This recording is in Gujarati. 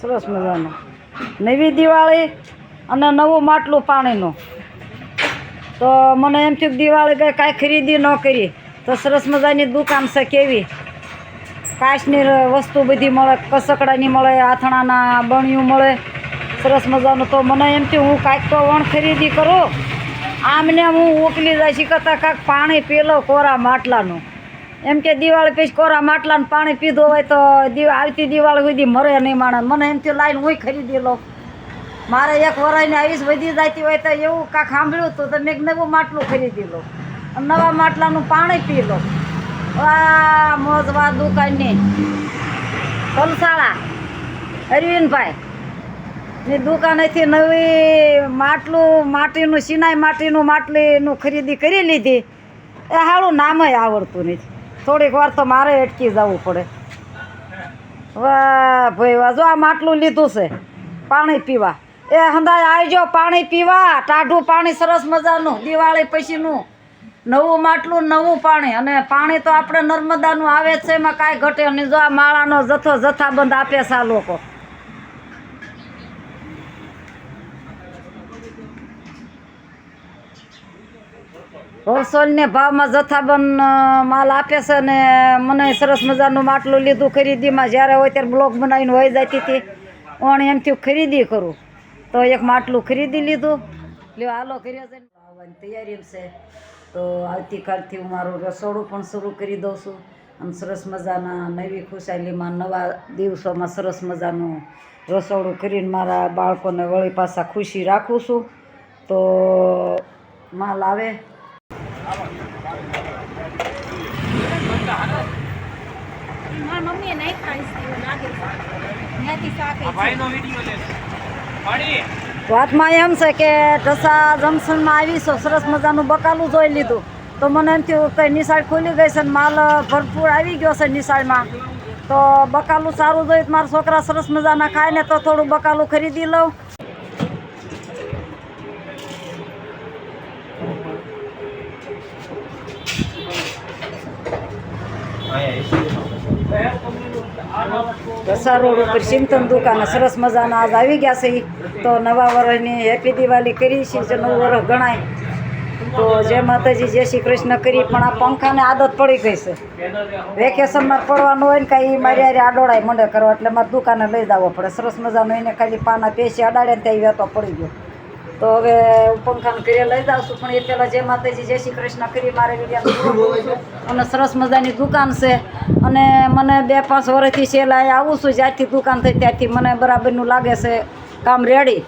સરસ મજાનો. નવી દિવાળી અને નવું માટલું પાણીનું. તો મને એમ થયું દિવાળી કાંઈ ખરીદી ન કરી. તો સરસ મજાની દુકાન છે કેવી? કાચની વસ્તુ બધી મળે, કસકડાની મળે, આથણાના બણિયું મળે સરસ મજાનું તો મને એમ કે હું કાંઈક તો વણ ખરીદી કરું. આમને હું ઉકલી જાય છે કરતાં કાંઈક પાણી પી લઉં કોરા માટલાનું. એમ કે દિવાળી પછી કોરા માટલાનું પાણી પીધું હોય તો આવતી દિવાળી સુધી મરે નહીં માણસ. મને એમ થયું, લાઈન હું ખરીદી લઉં મારે એક વરાઈને આવીશ વધી જતી હોય તો એવું કાંઈક સાંભળ્યું હતું તો મેં એક નવું માટલું ખરીદી લો. નવા માટલાનું પાણી પી લો. વાહ મોજવા દુકાનની. કલસાળા અરવિંદભાઈ. ની દુકાનેથી નવી માટલું, માટીનું, સિનાઈ માટીનું માટલીનું ખરીદી કરી લીધી. એ સારું નામય આવડતું નથી. થોડીક વાર તો મારે અટકી જવું પડે. વાહ, ભાઈ વાહ, જો આ માટલું લીધું છે, પાણી પીવા. એ હંદાય આવજો પાણી પીવા. ટાઢું પાણી સરસ મજાનું, દિવાળી પછીનું. નવું માટલું, નવું પાણી. અને પાણી તો આપણે નર્મદાનું આવે છે, એમાં કાંઈ ઘટે નહીં. જો આ માળાનો જથ્થો જથ્થાબંધ આપે છે આ લોકો. હોલસેલને ભાવમાં જથ્થાબંધ માલ આપે છે ને, મને સરસ મજાનું માટલું લીધું ખરીદીમાં જ્યારે હોય ત્યારે બ્લોક બનાવીને હોય જતી હતી. પણ એમ થયું ખરીદી કરું. તો એક માટલું ખરીદી લીધું. લ્યો, હાલો કર્યો છે તૈયારી છે. તો આવતીકાલથી હું મારું રસોડું પણ શરૂ કરી દઉં છું. અને સરસ મજાના નવી ખુશાલીમાં નવા દિવસોમાં સરસ મજાનું રસોડું કરીને મારા બાળકોને વળી પાછા ખુશી રાખું છું. તો માલ આવે. મમ્મીએ નાખ્યા હશે લાગે ત્યાંથી શાક આ ભાઈનો વીડિયો લે પાડી. વાતમાં એમ છે કે ઢસા જંકશનમાં આવીશું સરસ મજાનું બકાલું જોઈ લીધું. તો મને એમ થયું કે નિશાળ ખુલી ગઈ છે ને માલ ભરપૂર આવી ગયો છે નિશાળમાં. તો બકાલું સારું જોઈ તો મારા છોકરા સરસ મજાના ખાય ને તો થોડું બકાલું ખરીદી લઉં. ઢસા રોડ ઉપર ચિંતન દુકાને સરસ મજાના આજ આવી ગયા છે. તો નવા વર્ષની હેપી દિવાળી કરી છે, જે નવું વર્ષ ગણાય. તો જય માતાજી, જય શ્રી કૃષ્ણ કરી, પણ આ પંખાને આદત પડી ગઈ છે. વેકેશનમાં પડવાનું હોય ને કાંઈ મારી યારે આડોળાય મંડે કરવા, એટલે મારે દુકાને લઈ જવો પડે. સરસ મજાનો એને ખાલી પાના પેસી અડાડે ને ત્યાં વેતો પડી ગયો. તો હવે હું પંખાને લઈ જાઉં છું, પણ એ પહેલાં જે માતાજી, જય શ્રી કૃષ્ણ કરી મારે અને સરસ મજાની દુકાન છે. અને મને બે પાંચ વર્ષથી છેલ્લા આવું છું, જ્યારથી દુકાન થઈ ત્યારથી મને બરાબરનું લાગે છે કામ રેડી